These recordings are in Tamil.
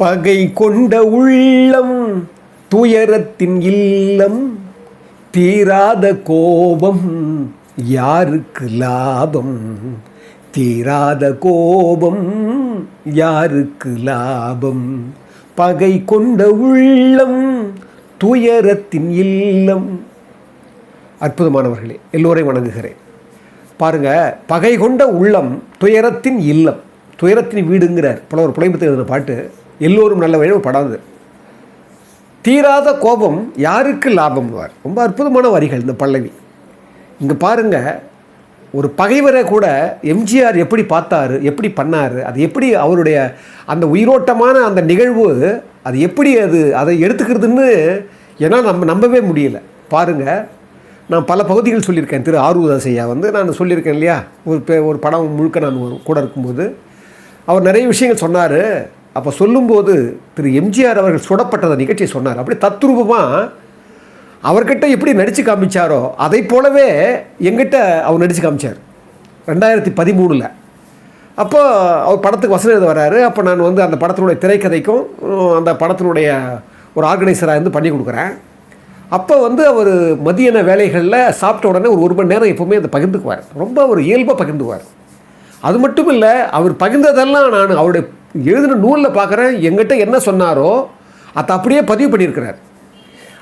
பகை கொண்ட உள்ளம் துயரத்தின் இல்லம் தீராத கோபம் யாருக்கு லாபம்? தீராத கோபம் யாருக்கு லாபம்? பகை கொண்ட உள்ளம் துயரத்தின் இல்லம். அற்புதமானவர்களே எல்லோரையும் வணங்குகிறேன். பாருங்க பகை கொண்ட உள்ளம் துயரத்தின் இல்லம். துயரத்தின் வீடுங்கிறார். புலவர் புலைமத்து எழுதின பாட்டு எல்லோரும் நல்ல வழியும் படம் அது தீராத கோபம் யாருக்கு லாபம் ரொம்ப அற்புதமான வரிகள் இந்த பல்லவி. இங்கே பாருங்க ஒரு பகைவரை கூட எம்ஜிஆர் எப்படி பார்த்தாரு எப்படி பண்ணார் அது எப்படி அவருடைய அந்த உயிரோட்டமான அந்த நிகழ்வு அது எப்படி அது அதை எடுத்துக்கிறதுன்னு ஏன்னா நம்ம நம்பவே முடியல. பாருங்கள் நான் பல பகுதிகள் சொல்லியிருக்கேன். திரு ஆர்வதாசையா வந்து நான் சொல்லியிருக்கேன் இல்லையா? ஒரு பே- ஒரு படம் முழுக்க நான் ஒரு- கூட இருக்கும்போது. அவர் நிறைய விஷயங்கள் சொன்னார். அப்போ சொல்லும்போது திரு எம்ஜிஆர் அவர்கள் சுடப்பட்டத நிகழ்ச்சியை சொன்னார். அப்படி தத்ரூபமாக அவர்கிட்ட எப்படி நடித்து காமிச்சாரோ அதை போலவே எங்கிட்ட அவர் நடித்து காமிச்சார். ரெண்டாயிரத்தி பதிமூணில். அப்போ அவர் படத்துக்கு வசனம் எழுத வராரு. அப்போ நான் வந்து அந்த படத்தினுடைய திரைக்கதைக்கும் அந்த படத்தினுடைய ஒரு ஆர்கனைசராக இருந்து பண்ணி கொடுக்குறேன். அப்போ வந்து அவர் மதியான வேலைகளில் சாப்பிட்ட உடனே ஒரு ஒரு மணி நேரம் எப்போவுமே அதை பகிர்ந்துக்குவார். ரொம்ப ஒரு இயல்பாக பகிர்ந்துக்குவார். அது மட்டும் இல்லை அவர் பகிர்ந்ததெல்லாம் நான் அவருடைய எழுதின நூலில் பார்க்குறேன் எங்கிட்ட என்ன சொன்னாரோ அதை அப்படியே பதிவு பண்ணியிருக்கிறார்.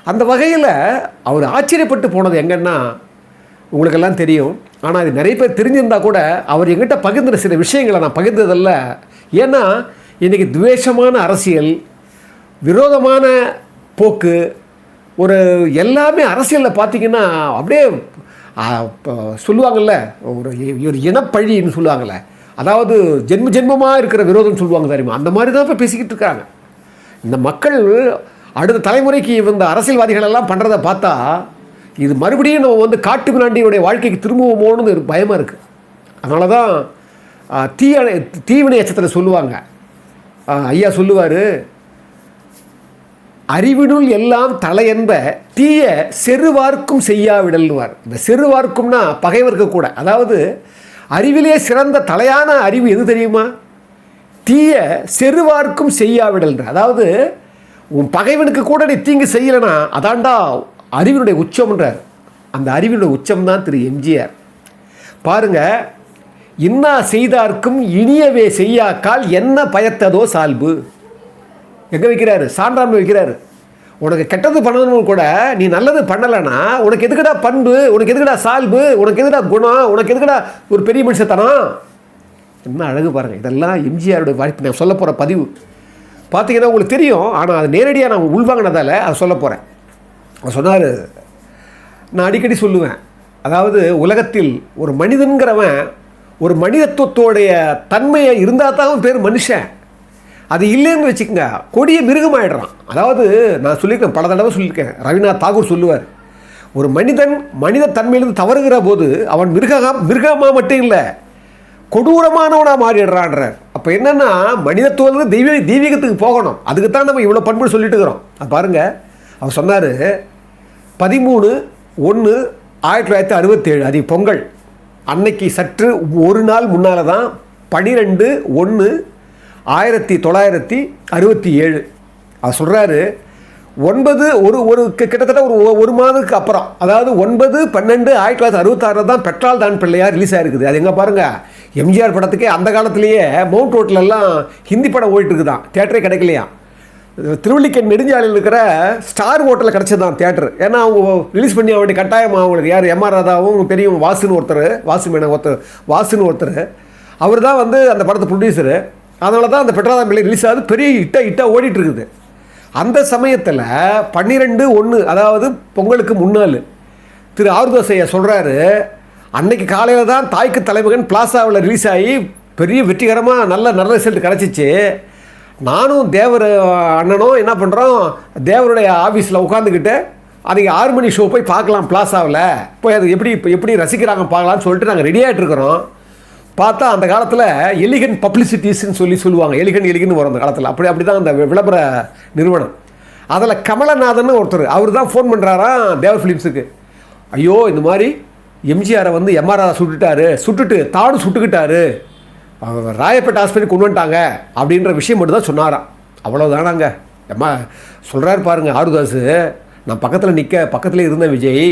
அந்த வகையில் அவர் ஆச்சரியப்பட்டு போனது எங்கன்னா உங்களுக்கெல்லாம் தெரியும். ஆனால் அது நிறைய பேர் தெரிஞ்சிருந்தா கூட அவர் எங்கிட்ட பகிர்ந்த சில விஷயங்களை நான் பகிர்ந்ததில்ல. ஏன்னா இன்றைக்கி துவேஷமான அரசியல் விரோதமான போக்கு ஒரு எல்லாமே அரசியலில் பார்த்தீங்கன்னா அப்படியே இப்போ சொல்லுவாங்கள்ல ஒரு ஒரு இனப்பழின்னு சொல்லுவாங்கள்ல அதாவது ஜென்ம ஜென்மமாக இருக்கிற விரோதம் சொல்லுவாங்க தெரியுமா? அந்த மாதிரி தான் இப்போ பேசிக்கிட்டு இருக்காங்க. இந்த மக்கள் அடுத்த தலைமுறைக்கு இந்த அரசியல்வாதிகள் எல்லாம் பண்ணுறதை பார்த்தா இது மறுபடியும் நம்ம வந்து காட்டு பிராண்டியுடைய வாழ்க்கைக்கு திரும்புவோமோன்னு ஒரு பயமாக இருக்குது அதனால தான் தீய தீவினை எச்சத்தில் சொல்லுவாங்க. ஐயா சொல்லுவார் அறிவினுள் எல்லாம் தலையென்ப தீய செருவார்க்கும் செய்யாவிடல்வார். இந்த செருவார்க்கும்னா பகைவருக்கு கூட. அதாவது அறிவிலே சிறந்த தலையான அறிவு எது தெரியுமா? தீய செருவார்க்கும் செய்யாவிடல்ன்ற. அதாவது உன் பகைவனுக்கு கூட நீ தீங்கு செய்யலைனா அதாண்டா அறிவினுடைய உச்சம்ன்றார். அந்த அறிவினுடைய உச்சம் தான் திரு எம்ஜிஆர். பாருங்க இன்னா செய்தார்க்கும் இனியவே செய்யாக்கால் என்ன பயத்ததோ சால்பு. எங்கே வைக்கிறாரு? சான்றாண்மை வைக்கிறாரு. உனக்கு கெட்டது பண்ணணும் கூட நீ நல்லது பண்ணலைன்னா உனக்கு எதுக்கடா பண்பு? உனக்கு எதுக்கடா சால்பு? உனக்கு எதுக்கடா குணம்? உனக்கு எதுக்கடா ஒரு பெரிய மனுஷத்தனம்? என்ன அழகு பாருங்கள் இதெல்லாம் எம்ஜிஆருடைய வாய்ப்பு நான் சொல்ல போகிற பதிவு. பார்த்தீங்கன்னா உங்களுக்கு தெரியும். ஆனால் அது நேரடியாக நான் உள்வாங்கினதால் அதை சொல்ல போகிறேன் அவர் சொன்னார் நான் அடிக்கடி சொல்லுவேன். அதாவது உலகத்தில் ஒரு மனிதன்கிறவன் ஒரு மனிதத்துவத்தோடைய தன்மையை இருந்தால் தான் அவன் பேர் மனுஷன். அது இல்லைன்னு வச்சுக்கோங்க கொடிய மிருகமாயிடுறான். அதாவது நான் சொல்லியிருக்கேன் பல தடவை சொல்லியிருக்கேன் ரவிநாத் தாகூர் சொல்லுவார் ஒரு மனிதன் மனித தன்மையிலிருந்து தவறுகிற போது அவன் மிருகா மிருகமாக மட்டும் இல்லை கொடூரமானவனாக மாறிடுறான்றார். அப்போ என்னென்னா மனிதத்துவம் தெய்வ தெய்வீகத்துக்கு போகணும். அதுக்கு தான் நம்ம இவ்வளோ பண்பு சொல்லிட்டு இருக்கிறோம். அது பாருங்கள் அவர் சொன்னார் பதிமூணு ஒன்று ஆயிரத்தி தொள்ளாயிரத்தி அறுபத்தேழு அது பொங்கல். அன்னைக்கு சற்று ஒரு நாள் முன்னால் தான் பனிரெண்டு ஒன்று ஆயிரத்தி தொள்ளாயிரத்தி அறுபத்தி ஏழு. அவர் சொல்கிறாரு ஒன்பது ஒரு ஒரு கிட்டத்தட்ட ஒரு ஒரு மாதத்துக்கு அப்புறம் அதாவது ஒன்பது பன்னெண்டு ஆயிரத்தி தொள்ளாயிரத்தி அறுபத்தாறில் தான் பெட்ரால் தான் பிள்ளையார் ரிலீஸ் ஆயிருக்குது. அது எங்கே பாருங்கள் எம்ஜிஆர் படத்துக்கே அந்த காலத்திலேயே மவுண்ட் ரோட்லெல்லாம் ஹிந்தி படம் ஓடிட்டு இருக்குதான் தேட்டரே கிடைக்கலையா? திருவள்ளிக்கேண் நெடுஞ்சாலையில் இருக்கிற ஸ்டார் ஹோட்டலில் கிடச்சதான் தேட்டர் ஏன்னா அவங்க ரிலீஸ் பண்ணி அவனுடைய கட்டாயமாக அவங்களுக்கு. யார்? எம்ஆர் ராதாவும் பெரியவங்க வாசுன்னு ஒருத்தர் வாசு மேன ஒருத்தர் வாசுன்னு ஒருத்தர். அவர் தான் வந்து அந்த படத்தை ப்ரொடியூசரு அதனால தான் அந்த பெட்ராதாம் பிள்ளை ரிலீஸ் ஆகுது. பெரிய இட்டா இட்டா ஓடிட்டு இருக்குது அந்த சமயத்தில் பன்னிரெண்டு ஒன்று அதாவது பொங்கலுக்கு முன்னாள் திரு ஆருதாசையா சொல்கிறாரு அன்னைக்கு காலையில் தான் தாய்க்கு தலைமகன் பிளாசாவில் ரிலீஸ் ஆகி பெரிய வெற்றிகரமாக நல்ல நல்ல ரிசல்ட் கிடச்சிச்சு. நானும் தேவர் அண்ணனும் என்ன பண்ணுறோம் தேவருடைய ஆஃபீஸில் உட்காந்துக்கிட்டு அன்றைக்கி ஆறு மணி ஷோ போய் பார்க்கலாம் பிளாசாவில். போய் அது எப்படி இப்போ எப்படி ரசிக்கிறாங்க பார்க்கலாம்னு சொல்லிட்டு நாங்கள் ரெடியாகிட்டு இருக்கிறோம் பார்த்தா அந்த காலத்தில் எலிகன் பப்ளிசிட்டிஸ்ன்னு சொல்லி சொல்லுவாங்க. எலிகன் எலிகன் வரும் அந்த காலத்தில். அப்படி அப்படி தான் அந்த விளம்பர நிறுவனம். அதில் கமலநாதன் ஒருத்தர் அவர் தான் ஃபோன் பண்ணுறாராம் தேவர் ஃபிலிம்ஸுக்கு ஐயோ இந்த மாதிரி எம்ஜிஆரை வந்து எம்ஆர்ஆர் சுட்டுட்டாரு. சுட்டுட்டு தாடு சுட்டுக்கிட்டாரு. அவர் ராயப்பேட்டை ஹாஸ்பிட்டல் கொண்டு வந்துட்டாங்க அப்படின்ற விஷயம் மட்டும் தான் சொன்னாராம். அவ்வளோதானாங்க எம்மா சொல்கிறாரு பாருங்க ஆருதாஸு நான் பக்கத்தில் நிற்க பக்கத்தில் இருந்தேன் விஜய்.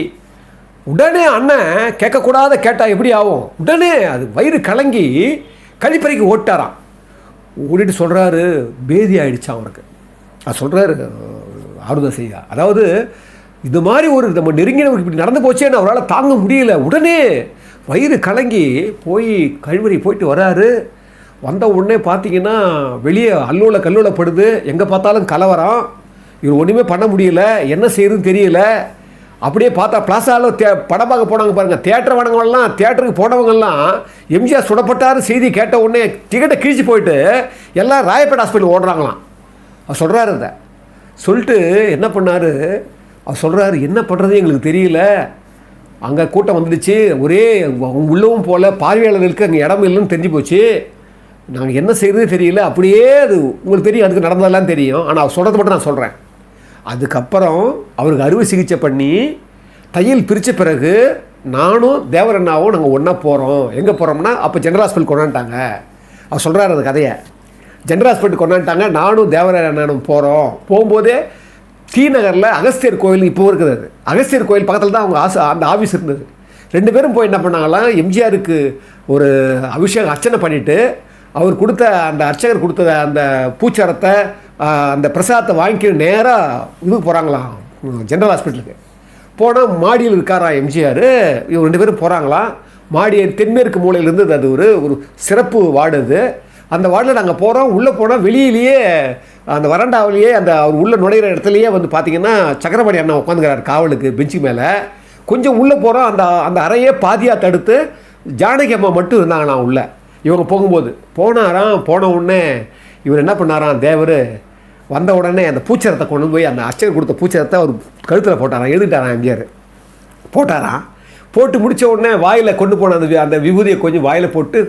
உடனே அண்ணன் கேட்கக்கூடாத கேட்டால் எப்படி ஆகும்? உடனே அது வயிறு கலங்கி கழிப்பறைக்கு ஓட்டாராம். ஓடிட்டு சொல்கிறாரு பேதி ஆயிடுச்சா அவருக்கு. அது சொல்கிறாரு ஆறுதல் செய்யா. அதாவது இது மாதிரி ஒரு நம்ம நெருங்கினவருக்கு இப்படி நடந்து போச்சேன்னு அவரால் தாங்க முடியல. உடனே வயிறு கலங்கி போய் கழிவறை போயிட்டு வராரு. வந்த உடனே பார்த்தீங்கன்னா வெளியே அல்லூல கல்லூலப்படுது எங்கே பார்த்தாலும் கலவரம். இவர் ஒன்றுமே பண்ண முடியல. என்ன செய்யறதுன்னு தெரியல. அப்படியே பார்த்தா பிளாசாவில் தே படம் பார்க்க போனாங்க பாருங்கள் தேட்டர் வணங்கலாம் தேட்டருக்கு போனவங்கெல்லாம் எம்ஜிஆர் சுடப்பட்டார் செய்தி கேட்ட உடனே டிக்கெட்டை கிழிச்சு போயிட்டு எல்லாம் ராயப்பேட் ஹாஸ்பிட்டல் ஓடுறாங்களாம். அவர் சொல்கிறாரு அதை. சொல்லிட்டு என்ன பண்ணார்? அவர் சொல்கிறாரு என்ன பண்ணுறது எங்களுக்கு தெரியல. அங்கே கூட்டம் வந்துடுச்சு. ஒரே உள்ளவும் போல் பார்வையாளர்களுக்கு அங்கே இடம் இல்லைன்னு தெரிஞ்சு போச்சு. நாங்கள் என்ன செய்கிறதே தெரியல. அப்படியே அது உங்களுக்கு தெரியும் அதுக்கு நடந்ததெல்லாம் தெரியும். ஆனால் அவர் சொல்கிறது மட்டும் நான் சொல்கிறேன் அதுக்கப்புறம் அவருக்கு அறுவை சிகிச்சை பண்ணி தையல் பிரித்த பிறகு நானும் தேவரண்ணாவும் நாங்கள் ஒன்றா போகிறோம் எங்கே போகிறோம்னா அப்போ ஜென்ரல் ஹாஸ்பிட்டல் கொண்டாண்டாங்க அவர் சொல்கிறாரு அந்த கதையை. ஜென்ரல் ஹாஸ்பிட்டல் கொண்டாண்டாங்க நானும் தேவரண்ணனும் போகிறோம் போகும்போதே டி நகரில் அகஸ்தியர் கோயில் இப்போ இருக்குது அது. அகஸ்தியர் கோயில் பக்கத்தில் தான் அவங்க ஆசை அந்த ஆஃபீஸ் இருந்தது. ரெண்டு பேரும் போய் என்ன பண்ணாங்களாம் எம்ஜிஆருக்கு ஒரு அபிஷேகம் அர்ச்சனை பண்ணிவிட்டு அவர் கொடுத்த அந்த அர்ச்சகர் கொடுத்த அந்த பூச்சாரத்தை அந்த பிரசாதத்தை வாங்கிட்டு நேராக இதுக்கு போகிறாங்களாம் ஜென்ரல் ஹாஸ்பிட்டலுக்கு. போனால் மாடியில் இருக்காரா எம்ஜிஆர்? இவங்க ரெண்டு பேரும் போகிறாங்களாம் மாடி தென்மேற்கு மூலையிலேருந்து அது ஒரு ஒரு சிறப்பு வார்டு அது. அந்த வார்டில் நாங்கள் போகிறோம் உள்ளே போனால் வெளியிலேயே அந்த வராண்டாவிலேயே அந்த அவர் உள்ளே நுழையிற இடத்துலையே வந்து பார்த்தீங்கன்னா சக்கரபாணி அண்ணா உட்காந்துக்கிறார் காவலுக்கு பெஞ்சு மேலே. கொஞ்சம் உள்ளே போகிறோம் அந்த அந்த அறையே பாதியாக தடுத்து ஜானகி அம்மா மட்டும் இருந்தாங்களாம் உள்ளே. இவங்க போகும்போது. போனாராம் போன உடனே இவர் என்ன பண்ணாராம் தேவர் வந்த உடனே அந்த பூச்சரத்தை கொண்டு போய் அந்த அச்சர் கொடுத்த பூச்சரத்தை அவர் கழுத்தில் போட்டாராம் எழுதிட்டாராம் எம்ஜிஆர் போட்டாராம் போட்டு முடிச்ச உடனே வாயில் கொண்டு போன அந்த வி- அந்த விபூதியை கொஞ்சம் வாயில் போட்டு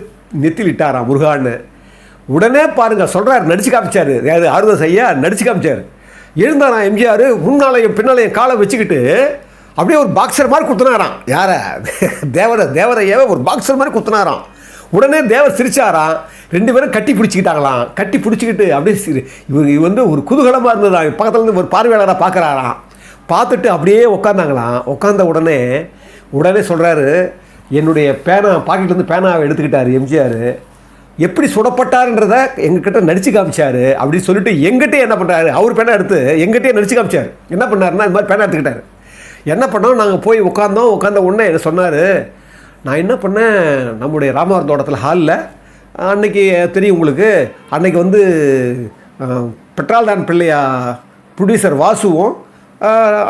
நெத்திலிட்டாராம் முருகான்னு. உடனே பாருங்கள் சொல்கிறார் நடிச்சு காமிச்சார். யாரு ஆறுதல் ஐயா நடிச்சு காமிச்சார். எழுந்தாராம் எம்ஜிஆர்? முன்னாலையும் பின்னாலையும் காலை வச்சுக்கிட்டு அப்படியே ஒரு பாக்ஸர் மாதிரி குத்துனாராம். யாரை? தேவர தேவரையாவே ஒரு பாக்ஸர் மாதிரி குத்துனாராம். உடனே தேவர் சிரிச்சாராம். ரெண்டு பேரும் கட்டி பிடிச்சிக்கிட்டாங்களாம். கட்டி பிடிச்சிக்கிட்டு அப்படியே சிரி இவர் இவர் வந்து ஒரு குதூகலமாக இருந்ததா? பக்கத்தில் இருந்து ஒரு பார்வையாளராக பார்க்குறாராம் பார்த்துட்டு அப்படியே உட்காந்தாங்களாம் உட்காந்த உடனே உடனே சொல்கிறாரு என்னுடைய பேனா பாக்கெட்லேருந்து பேனாவை எடுத்துக்கிட்டார் எம்ஜிஆர். எப்படி சுடப்பட்டாருன்றத எங்ககிட்ட நடிச்சு காமிச்சார். அப்படின்னு சொல்லிட்டு எங்கிட்டே என்ன பண்ணுறாரு அவர் பேனா எடுத்து எங்கிட்டே நடிச்சு காமிச்சார். என்ன பண்ணாருன்னா இந்த மாதிரி பேனா எடுத்துக்கிட்டாரு. என்ன பண்ணோம்? நாங்கள் போய் உட்காந்தோம் உட்காந்த உடனே என்ன சொன்னார்? நான் என்ன பண்ணேன்? நம்முடைய ராமவரம் தோட்டத்தில் ஹாலில் அன்னைக்கு தெரியும் உங்களுக்கு அன்னைக்கு வந்து பெட்ரால்தான் பிள்ளையா ப்ரொடியூசர் வாசுவும்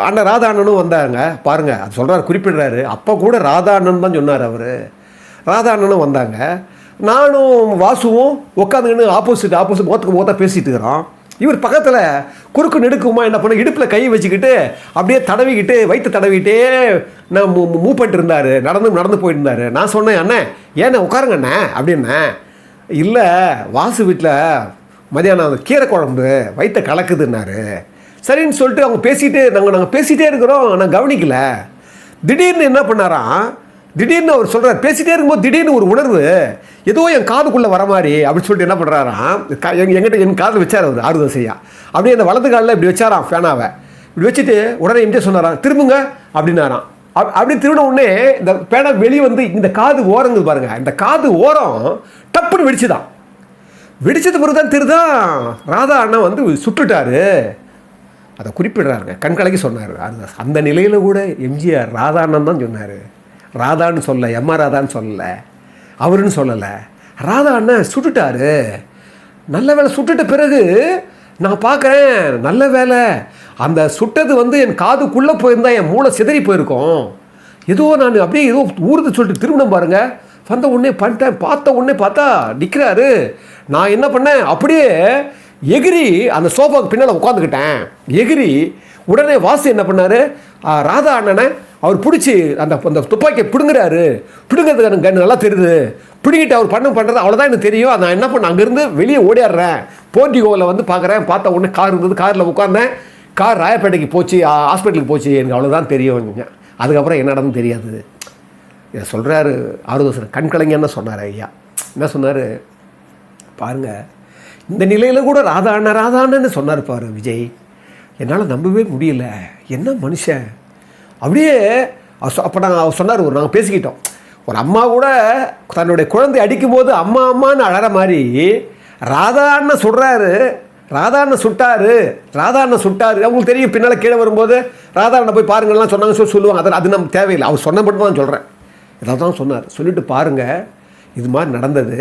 அண்ணன் ராதா அண்ணனும் வந்தாங்க. பாருங்கள் அது சொல்கிறார் குறிப்பிடுறாரு. அப்போ கூட ராதா அண்ணன் தான் சொன்னார் அவர். ராதா அண்ணனும் வந்தாங்க. நானும் வாசுவும் உட்காந்துக்கின்னு ஆப்போசிட் ஆப்போசிட் முகத்துக்கு முகத்தான் பேசிகிட்டு இருக்கிறோம். இவர் பக்கத்தில் குறுக்கு நெடுக்குமா என்ன பண்ண இடுப்பில் கை வச்சுக்கிட்டு அப்படியே தடவிக்கிட்டு வயிற்று தடவிக்கிட்டே நான் மூ மூவ் பண்ணிட்டு இருந்தார். நடந்து நடந்து போயிட்டு இருந்தார் நான் சொன்னேன் அண்ணே ஏண்ணே உட்காருங்க அண்ணே அப்படின்னே. இல்லை வாசு வீட்டில் மதியானம் அந்த கீரை குழம்பு வயிற்ற கலக்குதுன்னாரு. சரின்னு சொல்லிட்டு அவங்க பேசிட்டு நாங்கள் நாங்கள் பேசிகிட்டே இருக்கிறோம். நான் கவனிக்கல. திடீர்னு என்ன பண்ணாராம் திடீர்னு அவர் சொல்கிறார் பேசிகிட்டே இருக்கும்போது திடீர்னு ஒரு உணர்வு ஏதோ என் காதுக்குள்ளே வர மாதிரி அப்படின்னு சொல்லிட்டு என்ன பண்ணுறாராம் எங்க எங்கிட்ட என் காதில் வச்சார் அவர் ஆறுதல் செய்யா. அப்படியே அந்த வலது காலில் இப்படி வச்சாராம் ஃபேனாவை. இப்படி வச்சுட்டு உடனே எம்ஜிஆர் சொன்னாராம் திரும்புங்க அப்படின்னாராம். அப்- அப்படி திரும்பின உடனே இந்த பேனா வெளியே வந்து இந்த காது ஓரங்குது பாருங்கள் இந்த காது ஓரம் டப்புன்னு வெடிச்சுதான் வெடிச்சது பிறகு தான் திருதான் ராதா அண்ணா வந்து சுட்டுட்டாரு. அதை குறிப்பிடுறாருங்க. கண்கலக்கி சொன்னார் அந்த அந்த நிலையில் கூட எம்ஜிஆர் ராதா அண்ணன் தான் சொன்னார். ராதான்னு சொல்ல எம்ஆர் ராதான்னு சொல்லலை. அவருன்னு சொல்லலை. ராதா அண்ணன் சுட்டுட்டாரு. நல்ல வேலை சுட்டுட்ட பிறகு நான் பார்க்குறேன் நல்ல வேலை அந்த சுட்டது வந்து என் காதுக்குள்ளே போயிருந்தா என் மூளை சிதறி போயிருக்கும். ஏதோ நான் அப்படியே ஏதோ ஊறுது சொல்லிட்டு திருமணம் பாருங்கள் வந்த உடனே பண்ணிட்டேன் பார்த்த உடனே பார்த்தா நிற்கிறாரு நான் என்ன பண்ணேன்? அப்படியே எகிரி அந்த சோஃபாவுக்கு பின்னால் உட்காந்துக்கிட்டேன் எகிரி உடனே வாசு என்ன பண்ணார்? ராதா அண்ணனை அவர் பிடிச்சி அந்த அந்த துப்பாக்கியை பிடுங்குறாரு. பிடுங்கிறதுக்கு எனக்கு கண்ணு நல்லா தெரியுது. பிடுங்கிட்டு அவர் பண்ண பண்ணுறது அவ்வளோதான் எனக்கு தெரியும். நான் என்ன பண்ண அங்கேருந்து வெளியே ஓடிடுறேன் போர்ட்டிகோவில் வந்து பார்க்குறேன் பார்த்த உடனே கார் இருந்தது. காரில் உட்காந்தேன் கார் ராயப்பேட்டைக்கு போச்சு. ஹாஸ்பிட்டலுக்கு போச்சு. எனக்கு அவ்வளோதான் தெரியும். அதுக்கப்புறம் என்ன நடந்து தெரியாது. இதை சொல்கிறாரு ஆறுதோசன் கண் கலைஞன்னு சொன்னார் ஐயா. என்ன சொன்னார்? பாருங்கள் இந்த நிலையில் கூட ராதா ராதாண்ணன்னு ராதா சொன்னார் பாரு விஜய். என்னால் நம்பவே முடியல. என்ன மனுஷன்? அப்படியே அப்போ நாங்கள் சொன்னார் ஒரு நாங்கள் பேசிக்கிட்டோம். ஒரு அம்மா கூட தன்னுடைய குழந்தை அடிக்கும்போது அம்மா அம்மான்னு அழற மாதிரி ராதா அண்ணன் சொல்கிறாரு ராதா அண்ணன் சுட்டாரு. ராதா அண்ணன் சுட்டாரு. அவங்களுக்கு தெரியும் பின்னால் கீழே வரும்போது ராதா அண்ணன் போய் பாருங்கள்லாம் சொன்னாங்க சொல்லி சொல்லுவாங்க. அது அது நம்ம தேவையில்லை. அவர் சொன்ன மட்டும் தான் சொல்கிறேன் இதை தான் சொன்னார். சொல்லிட்டு பாருங்கள் இது மாதிரி நடந்தது.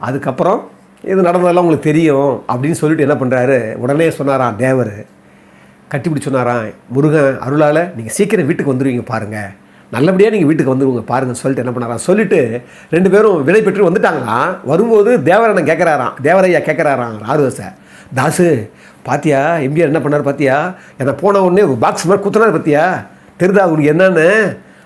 அதுக்கப்புறம் இது நடந்ததெல்லாம் உங்களுக்கு தெரியும் அப்படின்னு சொல்லிட்டு என்ன பண்ணுறாரு உடனே சொன்னாராம் தேவர் கட்டிப்பிடி சொன்னாராம் முருகன் அருளால் நீங்கள் சீக்கிரம் வீட்டுக்கு வந்துடுவீங்க பாருங்கள் நல்லபடியாக நீங்கள் வீட்டுக்கு வந்துடுவீங்க பாருங்கள் சொல்லிட்டு என்ன பண்ணாராம் சொல்லிட்டு ரெண்டு பேரும் விடை பெற்று வந்துட்டாங்களாம் வரும்போது தேவரண்ணன் கேட்குறாராம் தேவரையா கேட்குறாராம் ராருவசை தாசு பாத்தியா எம்ஜிஆர் என்ன பண்ணார் பாத்தியா? என்னை போன உடனே பாக்ஸ் மாதிரி குத்துனார் பார்த்தியா தெரிதா உனக்கு என்னன்னு?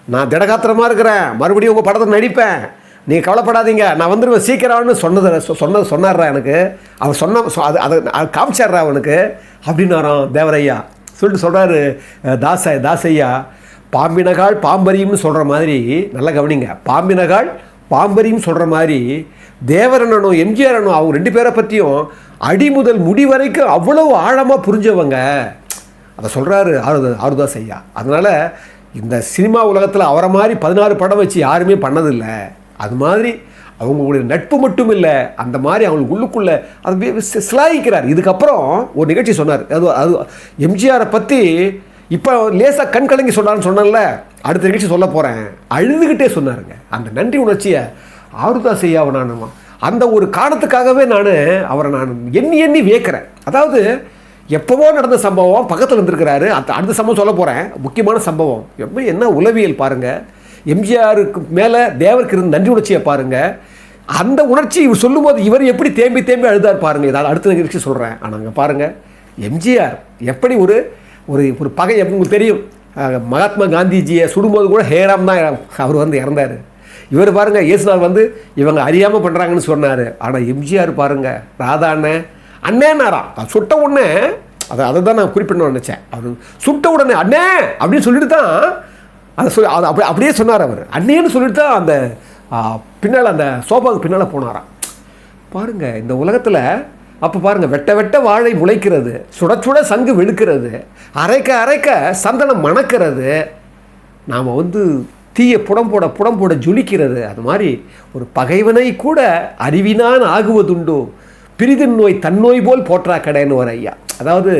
நான் திடகாத்திரமாக இருக்கிறேன். மறுபடியும் உங்கள் படத்தை நடிப்பேன். நீங்கள் கவலைப்படாதீங்க. நான் வந்துடுவேன் சீக்கிரம்னு சொன்னது சொ- சொன்னது சொன்னார்ரா எனக்கு. அவர் சொன்ன அது அதை அது காமிச்சார்ரா அவனுக்கு. அப்படின்னாராம் தேவரையா. சொல்லிட்டு சொல்கிறாரு தாச தாசையா பாம்பினகால் பாம்பரியும்னு சொல்கிற மாதிரி நல்லா கவனிங்க. பாம்பினகால் பாம்பரியும் சொல்கிற மாதிரி தேவரனும் எம்ஜிஆரனும் அண்ணனும் அவங்க ரெண்டு பேரை பற்றியும் அடி முதல் முடி வரைக்கும் அவ்வளவு ஆழமாக புரிஞ்சவங்க. அதை சொல்கிறாரு ஆறுத ஆருதாஸ் ஐயா அதனால் இந்த சினிமா உலகத்தில் அவரை மாதிரி பதினாறு படம் வச்சு யாருமே பண்ணதில்லை. அது மாதிரி அவங்களுடைய நட்பு மட்டும் இல்லை அந்த மாதிரி அவங்களுக்கு உள்ளுக்குள்ளே அது வி- சிலாயிக்கிறார் இதுக்கப்புறம் ஒரு நிகழ்ச்சி சொன்னார். அது அது எம்ஜிஆரை பற்றி இப்போ லேசாக கண் கலங்கி சொன்னார்னு சொன்னேன்ல. அடுத்த நிகழ்ச்சி சொல்ல போகிறேன் அழுதுகிட்டே சொன்னாருங்க. அந்த நன்றி உணர்ச்சியை ஆறுதாஸ் ஐயாவை நான் அந்த ஒரு காரணத்துக்காகவே நான் அவரை நான் எண்ணி எண்ணி வியக்கிறேன். அதாவது எப்போவோ நடந்த சம்பவம் பக்கத்தில் இருந்திருக்கிறாரு. அந்த அடுத்த சம்பவம் சொல்ல போகிறேன் முக்கியமான சம்பவம். எப்போ என்ன உளவியல் பாருங்கள் எம்ஜிஆருக்கு மேலே தேவருக்கு இருந்த நன்றி உணர்ச்சியை பாருங்கள் அந்த உணர்ச்சி இவர் சொல்லும்போது இவர் எப்படி தேம்பி தேம்பி அழுதார் பாருங்கள் இதை அடுத்த நிகழ்ச்சி சொல்கிறேன் ஆனால் அங்கே பாருங்கள் எம்ஜிஆர் எப்படி ஒரு ஒரு ஒரு பகை உங்களுக்கு தெரியும்? மகாத்மா காந்திஜியை சுடும்போது கூட ஹேராம் தான் அவர் வந்து இறந்தார். இவர் பாருங்கள் இயேசுநாள் வந்து இவங்க அறியாமல் பண்ணுறாங்கன்னு சொன்னார். ஆனால் எம்ஜிஆர் பாருங்கள் ராதா அண்ணன் அண்ணே அது சுட்ட உடனே அதை அதை தான் நான் குறிப்பிடணும்னு நினச்சேன். அவர் சுட்ட உடனே அண்ணே அப்படின்னு சொல்லிட்டு தான் அதை சொல்லி அதை அப்படி அப்படியே சொன்னார் அவர். அண்ணேன்னு சொல்லிட்டு தான் அந்த பின்னால் அந்த சோபாவுக்கு பின்னால் போனாராம். பாருங்க இந்த உலகத்தில் அப்போ பாருங்கள் வெட்ட வெட்ட வாழை முளைக்கிறது சுட சுட சங்கு வெளுக்கிறது அரைக்க அரைக்க சந்தனம் மணக்கிறது நாம் வந்து தீய புடம் போட புடம் போட ஜொலிக்கிறது அது மாதிரி ஒரு பகைவனை கூட அறிவினான் ஆகுவதுண்டோ பிரிதின் நோய் தன்னோய் போல் போற்றா கடைன்னு ஒரு ஐயா. அதாவது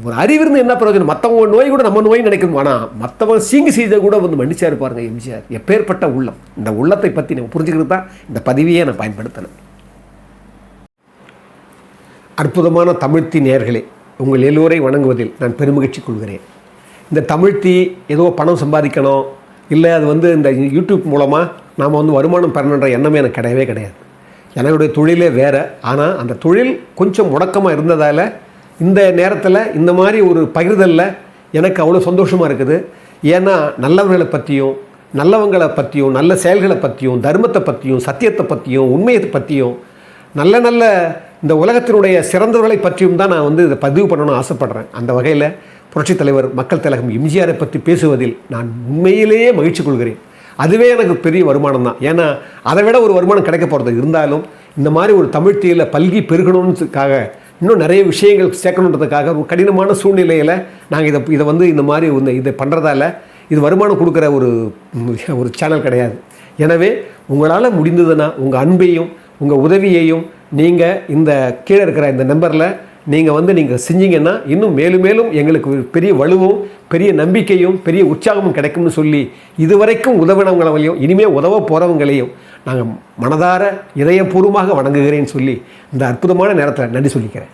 ஒரு அறிவிருந்து என்ன பிரயோஜனம்? மற்றவங்க நோய் கூட நம்ம நோய் நினைக்கணும் ஆனால் மற்றவங்க சீங்கு செய்த கூட வந்து மன்னிச்சார் பாருங்கள் எம்ஜிஆர். எப்பேற்பட்ட உள்ளம். இந்த உள்ளத்தை பற்றி நம்ம புரிஞ்சுக்கிறது தான் இந்த பதிவையே நான் பயன்படுத்தினேன் அற்புதமான தமிழ்த்தி நேர்களே உங்கள் எல்லோரை வணங்குவதில் நான் பெருமகிழ்ச்சி கொள்கிறேன். இந்த தமிழ்த்தி ஏதோ பணம் சம்பாதிக்கணும் இல்லை அது வந்து இந்த யூடியூப் மூலமாக நாம் வந்து வருமானம் பெறணுன்ற எண்ணமே எனக்கு கிடையவே கிடையாது. என்னுடைய தொழிலே வேறு. ஆனால் அந்த தொழில் கொஞ்சம் முடக்கமாக இருந்ததால் இந்த நேரத்தில் இந்த மாதிரி ஒரு பகிர்தலில் எனக்கு அவ்வளோ சந்தோஷமாக இருக்குது. ஏன்னா நல்லவர்களை பற்றியும் நல்லவங்களை பற்றியும் நல்ல செயல்களை பற்றியும் தர்மத்தை பற்றியும் சத்தியத்தை பற்றியும் உண்மையை பற்றியும் நல்ல நல்ல இந்த உலகத்தினுடைய சிறந்தவர்களை பற்றியும் தான் நான் வந்து இதை பதிவு பண்ணணும்னு ஆசைப்படுறேன். அந்த வகையில் புரட்சித் தலைவர் மக்கள் தலைகம் எம்ஜிஆரை பற்றி பேசுவதில் நான் உண்மையிலேயே மகிழ்ச்சி கொள்கிறேன். அதுவே எனக்கு பெரிய வருமானம் தான். ஏன்னா அதை விட ஒரு வருமானம் கிடைக்க போகிறது இருந்தாலும் இந்த மாதிரி ஒரு தமிழ்த்தியில் பல்கி பெருகணும்னுக்காக இன்னும் நிறைய விஷயங்கள் சேர்க்கணுன்றதுக்காக ஒரு கடினமான சூழ்நிலையில் நாங்கள் இதை இதை வந்து இந்த மாதிரி இந்த இதை பண்ணுறதால இது வருமானம் கொடுக்குற ஒரு ஒரு சேனல் கிடையாது. எனவே உங்களால் முடிந்ததுன்னா உங்கள் அன்பையும் உங்கள் உதவியையும் நீங்கள் இந்த கீழே இருக்கிற இந்த நம்பரில் நீங்கள் வந்து நீங்கள் செஞ்சீங்கன்னா இன்னும் மேலும் மேலும் எங்களுக்கு பெரிய வலுவும் பெரிய நம்பிக்கையும் பெரிய உற்சாகமும் கிடைக்கும்னு சொல்லி இதுவரைக்கும் உதவினவங்களையும் இனிமேல் உதவ போகிறவங்களையும் நாங்கள் மனதார இதயபூர்வமாக வணங்குகிறேன்னு சொல்லி இந்த அற்புதமான நேரத்தில் நன்றி சொல்லிக்கிறேன்.